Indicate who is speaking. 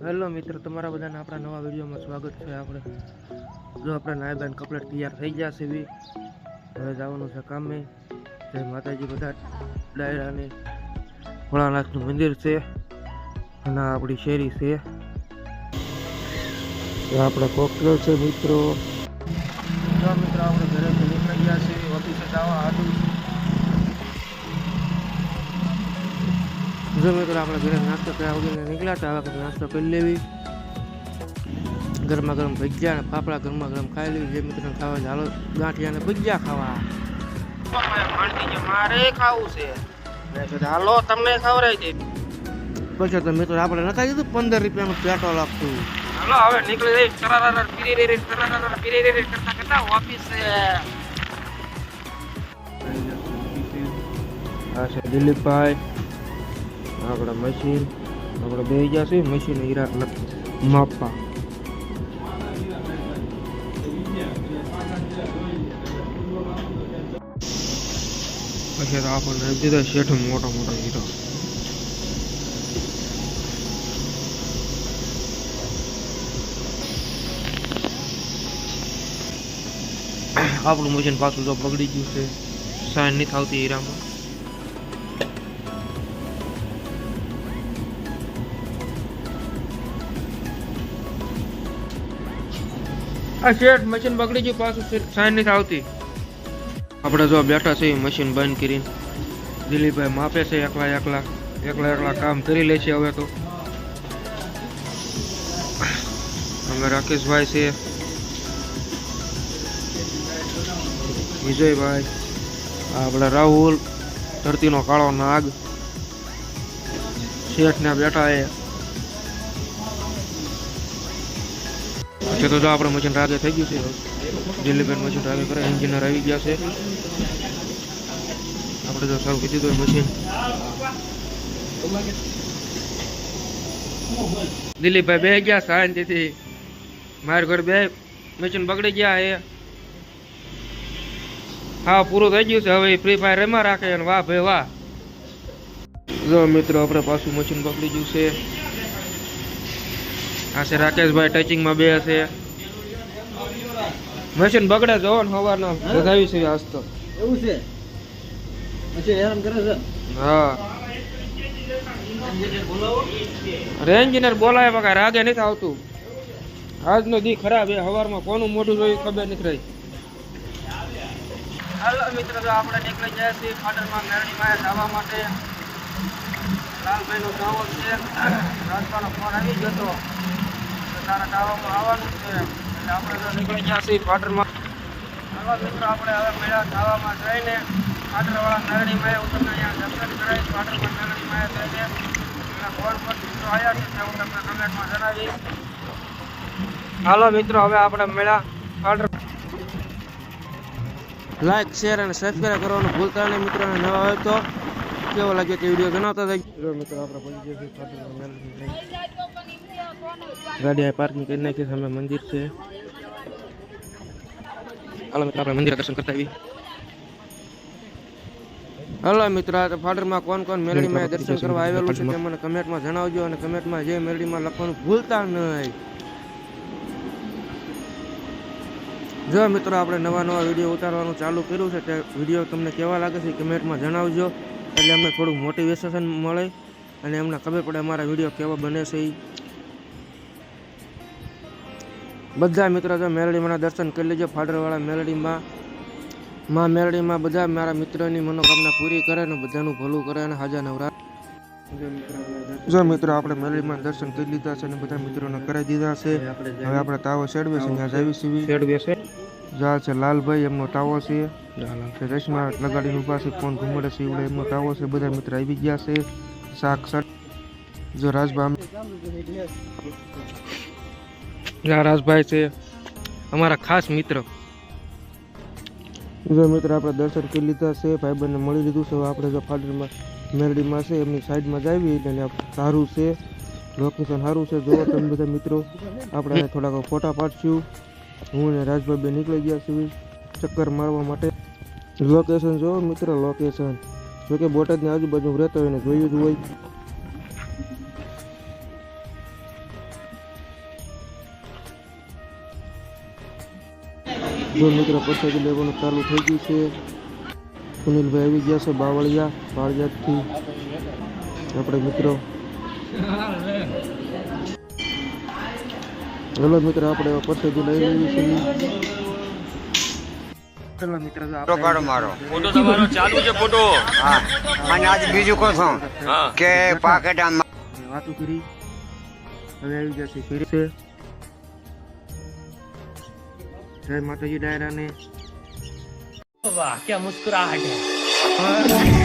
Speaker 1: Hello મિત્રો, તમારા બધાને આપણા નવા વિડીયોમાં સ્વાગત છે આપણે. જો આપણા નાયબાન કપલેટ તૈયાર થઈ ગયા છે બી હવે જવાનું છે કામે. જય માતાજી બધા ડાયરાને ભોળાનાથનું મંદિર છે અને આપણી શેરી છે. આપણે કોકલો છે મિત્રો જો મિત્રો આપણે ઘરેથી નીકળી ગયા છીએ ઓફિસે જવા હતું જો મિત્રો આપણે ઘરે નાસ્તો કર્યા વગર નીકળ્યા હતા હવે કંઈક નાસ્તો કરી લેવી ગરમા ગરમ ભજીયા અને ફાફડા ગરમા ગરમ ખાઈ લેવી જે મિત્રો ખાવા ચાલો ગાંઠિયા ને ભજીયા ખાવા મારે ખાવું છે મેં કીધું હાલો તમને ખવડાવી દે પછી તો મિત્રો આપણે નખાઈ દીધું પંદર રૂપિયાનું પેટ્રોલ આપતું હાલો હવે નીકળી જઈ તરારા પીરી રે તરારા પીરી રે કરતા કરતા ઓફિસે આ છે દિલીપભાઈ આપણા મશીન, આપણે બે છે, મશીન હીરા માપવા પછી આપણને દીધા શેઠ મોટો મોટો હીરા. આપણું મશીન પાછું તો બગડી ગયું છે સાઈન નથી આવતી હીરામાં. આ શેઠ મશીન બગડી ગયું, પાછું સાઈન નથી આવતી. આપણે જો બેઠા છે મશીન બંધ કરીને. દિલીપભાઈ માપે છે, એકલા એકલા. એકલા એકલા કામ કરી લે છે હવે તો. અમે રાકેશભાઈ છે. વિજયભાઈ. આપણા રાહુલ, ધરતીનો કાળો નાગ. શેઠ ને બેઠા એ છે તો આપણે મશીન રાગે થઈ ગયું છે. દિલ્હીબેન મશીન રાગે કરે, એન્જિનિયર આવી ગયા છે. આપણે તો સારું કીધું હતું મશીન. દિલીપભાઈ બે ગયા શાંતિથી. મારા ઘર બે મશીન બગડી ગયા એ. હા, પૂરું થઈ ગયું છે. હવે ફ્રી ફાયર રમા રાખે અને વાહ ભાઈ વાહ. જો મિત્રો, આપણે પાછું મશીન બગડી ગયું છે. આ છે રાકેશભાઈ ટચિંગમાં બે હશે મશીન બગડે જોવો ને સવારનો વધાવી છે આજ તો.
Speaker 2: એવું છે? પછી હેરાન કરે છે?
Speaker 1: હા. રેન્જિનર બોલાય બકા રાગે નથી આવતું. આજનો દી ખરાબ એ સવારમાં કોનું મોઢું જોયું ખબર નથી રહી. હાલો મિત્રો તો આપણે નીકળી જાય છીએ ફાટરમાં મેરડીમાં જવા માટે. લાલભાઈનો દાવો છે. રાજપાનો ફોન આવી ગયો હતો તારા આવવાનું આપણે તો નીકળી ગયા છીએ હાલો મિત્રો, આપણે હવે મેળા ધાવામાં જઈને. તમને મેરડીમાં જઈને એના ફોન પર મિત્રો આવ્યા હું તમને કમેન્ટમાં જણાવી હાલો મિત્રો, હવે આપણે મેળા ફાટર લાઈક શેર અને સબસ્ક્રાઈબ કરવાનું ભૂલતા નહીં. મિત્રો નવા હોય તો કેવો લાગ્યો તે વીડિયો જણાવતા જાય મિત્રો આપણે પહોંચી ગયા ગાડી આ પાર્કિંગ કરી નાખી સામે મંદિર છે. હાલો મિત્રો આપણે મંદિર દર્શન કરતા આવી હલો મિત્રો ફાડરમાં કોણ કોણ મેરડીમાં દર્શન કરવા આવેલું છે તે મને કમેન્ટમાં જણાવજો અને કમેન્ટમાં જે મેરડીમાં લખવાનું ભૂલતા નહીં. જો મિત્રો આપણે નવા નવા વીડિયો ઉતારવાનું ચાલુ કર્યું છે તે વીડિયો તમને કેવા લાગે છે કમેન્ટમાં જણાવજો. એટલે અમને થોડું મોટિવેશન મળે અને અમને ખબર પડે અમારા વીડિયો કેવા બને છે. બધા મિત્રો જો મેલડીમાંના દર્શન કરી લેજો, ફાડરવાળા મેલડીમાં. માં મેલડીમાં બધા મારા મિત્રોની મનોકામના પૂરી કરે અને બધાનું ભલું કરે અને હાજા નવરા જો મિત્રો, આપણે મેલડીમાં દર્શન કરી લીધા છે અને બધા મિત્રોને કરાવી દીધા છે. હવે આપણે તાવો ચડવે છે ત્યાં સીવી ચડવે છે જા છે લાલભાઈ એમનો ટાવો છે. રેશમા લગાડીને ઊભા છે ફોન ઘુમડે છે એવડે એમનો ટાવો છે. બધા મિત્ર આવી ગયા છે. શાક શટ જો રાજભાઈ જા રાજભાઈ છે. અમારા ખાસ મિત્ર. જો મિત્ર આપણે દર્શન કરી લીધા છે ભાઈબંધને મળી લીધું છે. આપણે જો ફાડરમાં મેરડીમાં છે એમની સાઈડમાં જાવી એટલે સારું છે. લોકેશન સારું છે. જોવો તમે બધા મિત્રો. આપણે થોડાક ફોટા પાડશું. હું ને રાજભાઈ બે નીકળી ગયા છીએ ચક્કર મારવા માટે. લોકેશન જો મિત્ર લોકેશન જોકે બોટાદની આજુબાજુ રહેતા હોય ને જોયું જ હોય. જો મિત્ર પછાડી લેવાનું ચાલુ થઈ ગયું છે. સુનિલભાઈ આવી ગયા છે બાવળિયા બાળિયાથી આપણે મિત્રો ચલો મિત્રો આપણે પ્રસાદી લઈ લઈએ છીએ. ચલો મિત્રો
Speaker 3: ફોટો કાઢો મારો.
Speaker 4: ફોટો તમારો ચાલુ છે ફોટો.
Speaker 3: હા. અને આજ બીજું કહું છું કે પાકેટ આમ
Speaker 1: વાતો કરી. હવે આવી જશે છે છે. જય માતાજી ડાયરાને.
Speaker 4: વાહ ક્યાં મુસ્કુરાહટ હે?